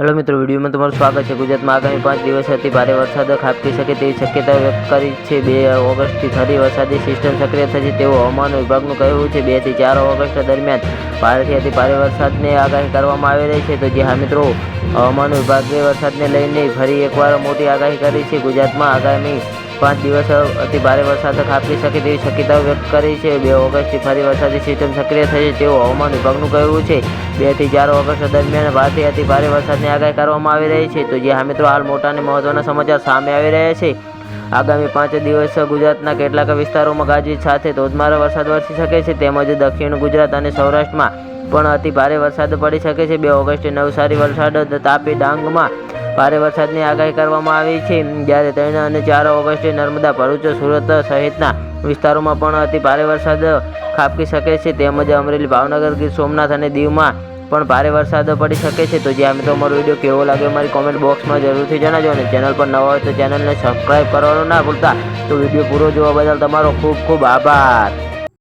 Hello મિત્રો, વિડીયોમાં તમારું સ્વાગત છે. ગુજરાતમાં આગામી પાંચ દિવસ અતિ ભારે વરસાદ ખાબકી શકે તેવી શક્યતા વ્યક્ત કરી છે. બે ઓગસ્ટથી ફરી વરસાદી સિસ્ટમ સક્રિય થશે તેવું હવામાન વિભાગનું કહેવું છે. બેથી ચાર ઓગસ્ટ દરમિયાન ભારેથી અતિ ભારે વરસાદની આગાહી કરવામાં આવી રહી છે. તો જે હા મિત્રો, હવામાન વિભાગે વરસાદને લઈને ફરી એકવાર મોટી આગાહી કરી છે. ગુજરાતમાં આગામી પાંચ દિવસ અતિ ભારે વરસાદ ખાબકી શકે તેવી શક્યતાઓ વ્યક્ત કરી છે. બે ઓગસ્ટથી ફરી વરસાદી સિસ્ટમ સક્રિય થશે તેવું હવામાન વિભાગનું કહેવું છે. બેથી ચાર ઓગસ્ટ દરમિયાન ભારેથી અતિ ભારે વરસાદની આગાહી કરવામાં આવી રહી છે. તો જે હા મિત્રો, હાલ મોટા અને મહત્વના સમાચાર સામે આવી રહ્યા છે. આગામી પાંચ દિવસ ગુજરાતના કેટલાક વિસ્તારોમાં ગાજવીજ સાથે ધોધમાર વરસાદ વરસી શકે છે. તેમજ દક્ષિણ ગુજરાત અને સૌરાષ્ટ્રમાં પણ અતિ ભારે વરસાદ પડી શકે છે. બે ઓગસ્ટે નવસારી વલસાડ, તાપી ડાંગમાં ભારે વરસાદની આગાહી કરવામાં આવી છે. જ્યારે ત્રણ અને ચાર ઓગસ્ટે નર્મદા, ભરૂચ, સુરત સહિતના વિસ્તારોમાં પણ અતિ ભારે વરસાદ ખાબકી શકે છે. તેમજ અમરેલી, ભાવનગર, ગીર સોમનાથ અને દીવમાં પણ ભારે વરસાદ પડી શકે છે. તો જ્યાં મિત્રો, અમારો વીડિયો કેવો લાગ્યો મારી કોમેન્ટ બોક્સમાં જરૂરથી જણાવજો અને ચેનલ પર નવા હોય તો ચેનલને સબસ્ક્રાઈબ કરવાનું ના ભૂલતા. તો વીડિયો પૂરો જોવા બદલ તમારો ખૂબ ખૂબ આભાર.